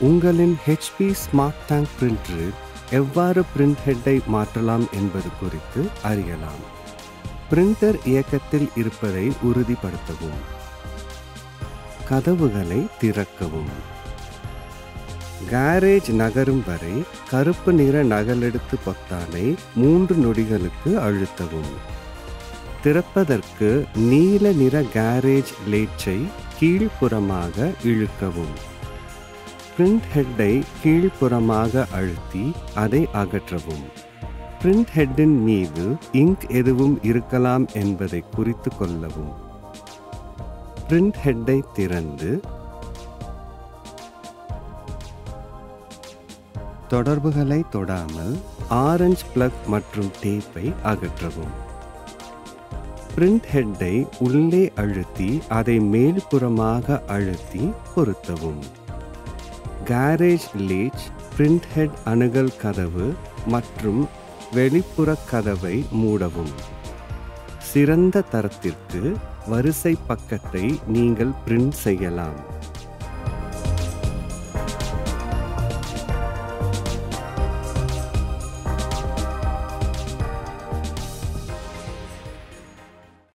உங்களின் HP smart tank பிரிண்டரில் எவ்வாறு print ஹெட்டை மாற்றலாம் என்பது குறித்து அறியலாம். பிரிண்டர் இயக்கத்தில் இருப்பதை உறுதிப்படுத்தவும். கதவுகளை திறக்கவும். கேரேஜ் நகரும் வரை கருப்பு நிற நகலெடுத்து பொத்தானை மூன்று நொடிகளுக்கு அழுத்தவும். திறப்பதற்கு நீல நிற கேரேஜ் லேச்சை கீழ்ப்புறமாக இழுக்கவும். பிரிண்ட் ஹெட்டை கீழ்ப்புறமாக அழுத்தி அதை அகற்றவும். பிரிண்ட் ஹெட்டின் மீது இங்க் எதுவும் இருக்கலாம் என்பதை குறித்து கொள்ளவும். பிரிண்ட் ஹெட்டை திறந்து தொடர்புகளை தொடாமல் ஆரஞ்சு பிளக் மற்றும் டேப்பை அகற்றவும். பிரிண்ட் ஹெட்டை உள்ளே அழுத்தி அதை மேல்புறமாக அழுத்தி பொருத்தவும். கேரேஜ் லீச் பிரிண்ட் ஹெட் அணுகல் கதவு மற்றும் வெளிப்புற கதவை மூடவும். சிறந்த தரத்திற்கு வரிசை பக்கத்தை நீங்கள் பிரிண்ட் செய்யலாம்.